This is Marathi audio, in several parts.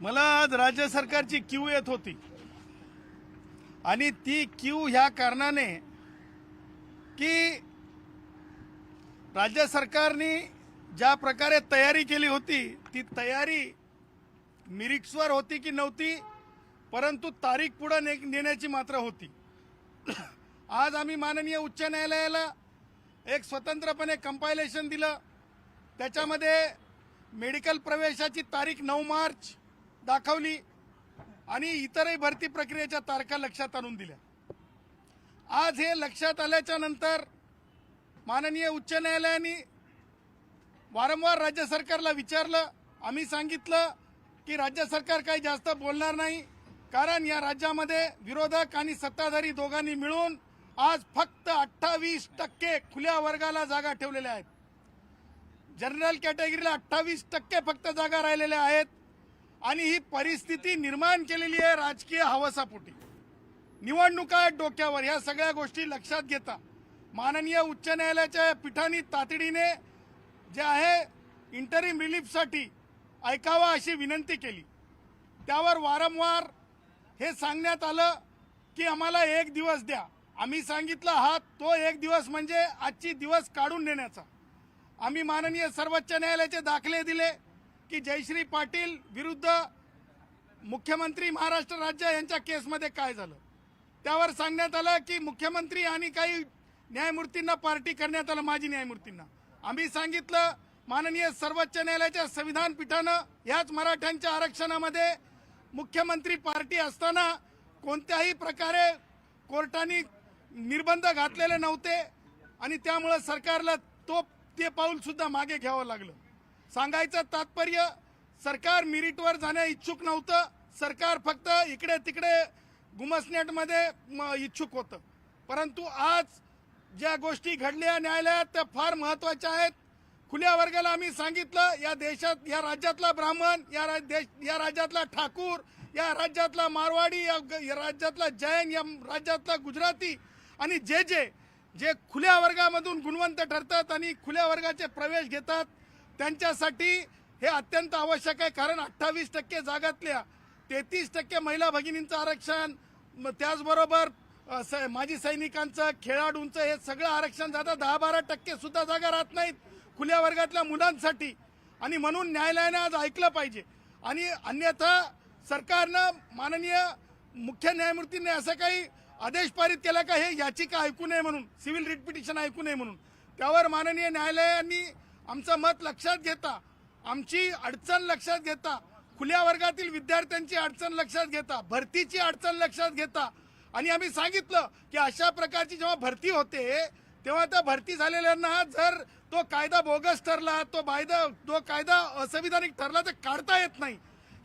मला आज राज्य सरकारची क्यू येत होती. आणि ती क्यू ह्या कारणाने की राज्य सरकारने ज्या प्रकारे तयारी केली होती ती तयारी मिरिक्सवर होती की नव्हती परंतु तारीख पुढं ने नेण्याची मात्र होती. आज आम्ही माननीय उच्च न्यायालयाला एक स्वतंत्रपणे कंपायलेशन दिलं. त्याच्यामध्ये मेडिकल प्रवेशाची तारीख नऊ मार्च दाखवली आणि इतरही भरती प्रक्रियेच्या तारखा लक्षात आणून दिल्या. आज हे लक्षात आल्याच्यानंतर माननीय उच्च न्यायालयाने वारंवार राज्य सरकारला विचारलं आम्ही सांगितलं की राज्य सरकार काही जास्त बोलणार नाही कारण या राज्यामध्ये विरोधक आणि सत्ताधारी दोघांनी मिळून आज फक्त अठ्ठावीस टक्के खुल्या वर्गाला जागा ठेवलेल्या आहेत. जनरल कॅटेगरीला अठ्ठावीस टक्के फक्त जागा राहिलेल्या आहेत. आणि ही परिस्थिती निर्माण केलेली आहे राजकीय हवसापोटी. निवडणुका आहेत डोक्यावर या सगळ्या गोष्टी लक्षात घेता. माननीय उच्च न्यायालयाच्या पीठाने तातडीने जे आहे इंटरिम रिलीफसाठी ऐकावा अशी विनंती केली. त्यावर वारंवार हे सांगण्यात आलं की आम्हाला एक दिवस द्या. आम्ही सांगितलं हा तो एक दिवस म्हणजे आजची दिवस काढून देण्याचा आम्ही माननीय सर्वोच्च न्यायालयाचे दाखले दिले. की जयश्री पाटील विरुद्ध मुख्यमंत्री महाराष्ट्र राज्य यांच्या केसमध्ये काय झालं? त्यावर सांगण्यात आलं की मुख्यमंत्री आणि काही न्यायमूर्तींना पार्टी करण्यात आलं माजी न्यायमूर्तींना. आम्ही सांगितलं माननीय सर्वोच्च न्यायालयाच्या संविधान पीठानं याच मराठ्यांच्या आरक्षणामध्ये मुख्यमंत्री पार्टी असताना कोणत्याही प्रकारे कोर्टाने निर्बंध घातलेले नव्हते आणि त्यामुळं सरकारला तो ते पाऊल सुद्धा मागे घ्यावं लागलं. सांगायचं तात्पर्य सरकार मिरिटवर जाण्या इच्छुक नव्हतं. सरकार फक्त इकडे तिकडे गुमसनेटमध्ये म, इच्छुक होतं. परंतु आज ज्या गोष्टी घडल्या न्यायालयात त्या फार महत्त्वाच्या आहेत. खुल्या वर्गाला आम्ही सांगितलं या देशात या राज्यातला ब्राह्मण या रा- देश या राज्यातला ठाकूर या राज्यातला मारवाडी या ग- या राज्यातला जैन या राज्यातला गुजराती आणि जे जे जे खुल्या वर्गामधून गुणवंत ठरतात आणि खुल्या वर्गाचे प्रवेश घेतात त्यांच्यासाठी हे अत्यंत आवश्यक आहे कारण अठ्ठावीस टक्के जागातल्या तेहतीस टक्के महिला भगिनींचं आरक्षण त्याचबरोबर माजी सैनिकांचं खेळाडूंचं हे सगळं आरक्षण जातं. दहा बारा टक्के सुद्धा जागा राहत नाहीत खुल्या वर्गातल्या मुलांसाठी. आणि म्हणून न्यायालयानं आज ऐकलं पाहिजे. आणि अन्यथा सरकारनं माननीय मुख्य न्यायमूर्तींनी असं काही आदेश पारित केला का हे याचिका ऐकू नये म्हणून सिव्हिल रिट पिटिशन ऐकू नये म्हणून. त्यावर माननीय न्यायालयाने आमचं मत लक्षात घेता. आमची अडचण लक्षात घेता. खुल्या वर्गातील विद्यार्थ्यांची अडचण लक्षात घेता. भरतीची अडचण लक्षात घेता. आणि आम्ही सांगितलं की अशा प्रकारची जेव्हा भरती होते तेव्हा त्या भरती झालेल्यांना जर तो कायदा बोगस ठरला तो बायदा तो कायदा असंविधानिक ठरला तर काढता येत नाही.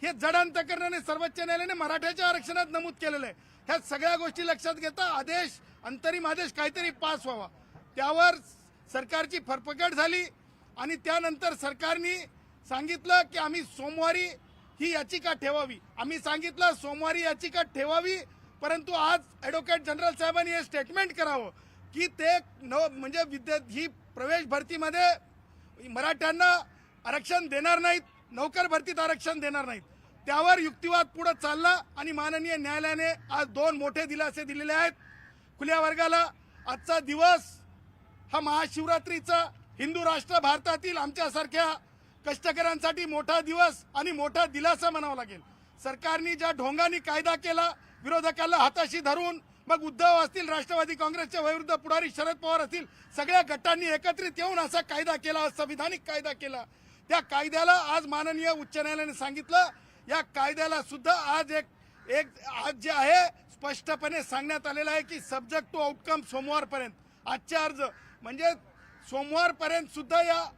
हे जडांतकरणाने सर्वोच्च न्यायालयाने मराठ्याच्या आरक्षणात नमूद केलेलं आहे. ह्या सगळ्या गोष्टी लक्षात घेता आदेश अंतरिम आदेश काहीतरी पास व्हावा. त्यावर सरकारची फरफकट झाली. आणि त्यानंतर सरकारने सांगितलं की आम्ही सोमवारी ही याचिका ठेवावी. आम्ही सांगितलं सोमवारी याचिका ठेवावी परंतु आज ॲडव्होकेट जनरल साहेबांनी हे स्टेटमेंट करावं की ते न म्हणजे विद्या ही प्रवेश भरतीमध्ये मराठ्यांना आरक्षण देणार नाहीत नौकर भरतीत आरक्षण देणार नाहीत. त्यावर युक्तिवाद पुढे चालला आणि माननीय न्यायालयाने आज दोन मोठे दिलासे दिलेले आहेत. खुल्या वर्गाला आजचा दिवस हा महाशिवरात्रीचा हिंदू राष्ट्र भारतातील आमच्यासारख्या कष्टकऱ्यांसाठी मोठा दिवस आणि मोठा दिलासा म्हणावा लागेल. सरकारने ज्या ढोंगानी कायदा केला विरोधकाला हाताशी धरून मग उद्धव असतील राष्ट्रवादी काँग्रेसच्या विरुद्ध पुढारी शरद पवार असतील सगळ्या गटांनी एकत्रित येऊन असा कायदा केला संविधानिक कायदा केला. त्या कायद्याला आज माननीय उच्च न्यायालयाने सांगितलं. या कायद्याला सुद्धा आज एक एक आज जे आहे स्पष्टपणे सांगण्यात आलेलं आहे की सब्जेक्ट टू आउटकम सोमवारपर्यंत. आजचे अर्ज म्हणजे सोमवारपर्यंत सुद्धा या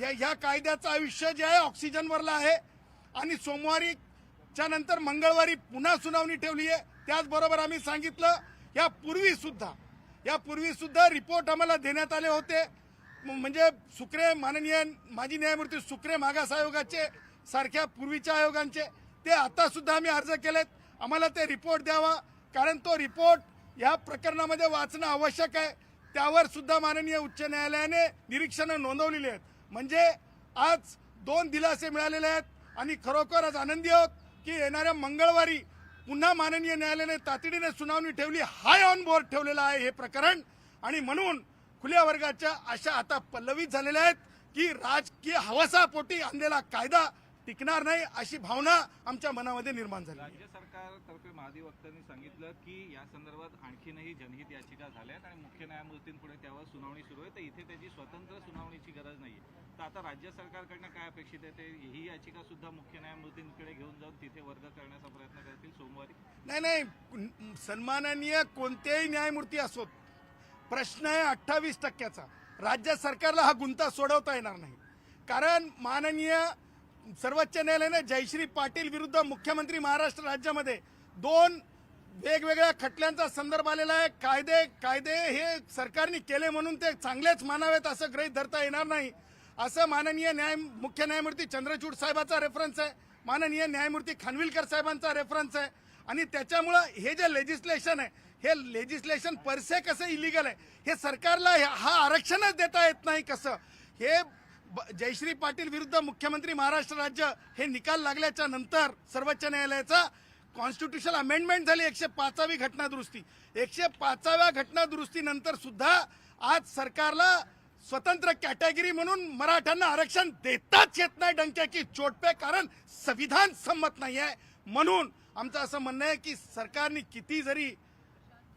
या- ह्या कायद्याचं आयुष्य जे आहे ऑक्सिजनवरला आहे. आणि सोमवारीच्या नंतर मंगळवारी पुन्हा सुनावणी ठेवली आहे त्याचबरोबर आम्ही सांगितलं या पूर्वी सुद्धा या पूर्वी सुद्धा रिपोर्ट आम्हाला देण्यात आले होते. म- म्हणजे सुक्रे माननीय माजी न्यायमूर्ती सुक्रे मागास आयोगाचे सारख्या पूर्वीच्या आयोगांचे ते आता सुद्धा आम्ही अर्ज केलेत. आम्हाला ते रिपोर्ट द्यावा. कारण तो रिपोर्ट या प्रकरणामध्ये वाचणं आवश्यक आहे. त्यावर सुद्धा माननीय उच्च न्यायालयाने निरीक्षणं नोंदवलेली आहेत. म्हणजे आज दोन दिलासे मिळालेले आहेत आणि खरोखर आज आनंदी आहोत की येणाऱ्या मंगळवारी पुन्हा माननीय न्यायालयाने तातडीने सुनावणी ठेवली हाय ऑन बोर्ड ठेवलेलं आहे हे प्रकरण. आणि म्हणून खुल्या वर्गाच्या अशा आता पल्लवित झालेल्या आहेत की राजकीय हवसापोटी आणलेला कायदा टिकणार नाही अशी भावना आमच्या मनामध्ये निर्माण झाली. राज्य सरकारतर्फे महाधिवक्त्यांनी सांगितलं की या संदर्भात आणखीनही जनहित याचिका झाल्या आहेत आणि मुख्य न्यायमूर्तींपुढे त्यावर सुनावणी सुरू आहे. तर इथे त्याची स्वतंत्र सुनावणीची गरज नाही तर आता राज्य सरकारकडनं काय अपेक्षित आहे ते ही याचिका सुद्धा मुख्य न्यायमूर्तींकडे घेऊन जाऊन तिथे वर्ग करण्याचा प्रयत्न करतील सोमवारी. नाही नाही. सन्माननीय कोणतेही न्यायमूर्ती असोत प्रश्न आहे अठ्ठावीस टक्क्याचा. राज्य सरकारला हा गुंता सोडवता येणार नाही. कारण माननीय सर्वोच्च न्यायालयाने जयश्री पाटील विरुद्ध मुख्यमंत्री महाराष्ट्र राज्यामध्ये दोन वेगवेगळ्या खटल्यांचा संदर्भ आलेला आहे. कायदे कायदे हे सरकारने केले म्हणून ते चांगलेच मानावेत असं ग्रहीत धरता येणार नाही. असं माननीय न्याय मुख्य न्यायमूर्ती चंद्रचूड साहेबाचा रेफरन्स आहे. माननीय न्यायमूर्ती खानविलकर साहेबांचा रेफरन्स आहे. आणि त्याच्यामुळं हे जे लेजिस्लेशन आहे हे लेजिस्लेशन परसे कसं इलिगल आहे हे सरकारला हा आरक्षणच देता येत नाही कसं? हे जयश्री पाटील विरुद्ध मुख्यमंत्री महाराष्ट्र राज्य हे निकाल लागल्याच्या नंतर सर्वोच्च न्यायालयाचा कॉन्स्टिट्युशनल अमेंडमेंट झाली एकशे पाचावी घटना दुरुस्ती एकशे पाचाव्या घटनादुरुस्तीनंतर सुद्धा आज सरकारला स्वतंत्र कॅटेगरी म्हणून मराठ्यांना आरक्षण देताच येत नाही डंक्याची चोटपे कारण संविधान संमत नाही आहे म्हणून आमचं असं म्हणणं आहे की सरकारने किती जरी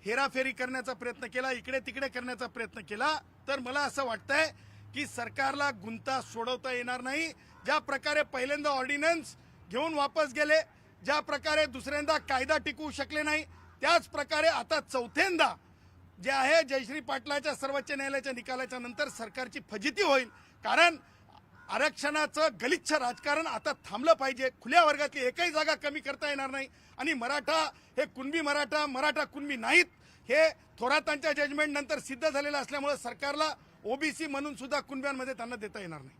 हेराफेरी करण्याचा प्रयत्न केला इकडे तिकडे करण्याचा प्रयत्न केला तर मला असं वाटतंय की सरकारला गुंता सोडवता येणार नाही. ज्या प्रकारे पहिल्यांदा ऑर्डिनन्स घेऊन वापस गेले ज्या प्रकारे दुसऱ्यांदा कायदा टिकवू शकले नाही त्याच प्रकारे आता चौथ्यांदा जे आहे जयश्री पाटलाच्या सर्वोच्च न्यायालयाच्या निकालाच्या नंतर सरकारची फजिती होईल. कारण आरक्षणाचं गलिच्छ राजकारण आता थांबलं पाहिजे. खुल्या वर्गातली एकही जागा कमी करता येणार नाही. आणि मराठा हे कुणबी मराठा मराठा कुणबी नाहीत हे थोरातांच्या जजमेंट नंतर सिद्ध झालेलं असल्यामुळे सरकारला ओबीसी म्हणून सुद्धा कुणब्यांमध्ये त्यांना देता येणार नाही.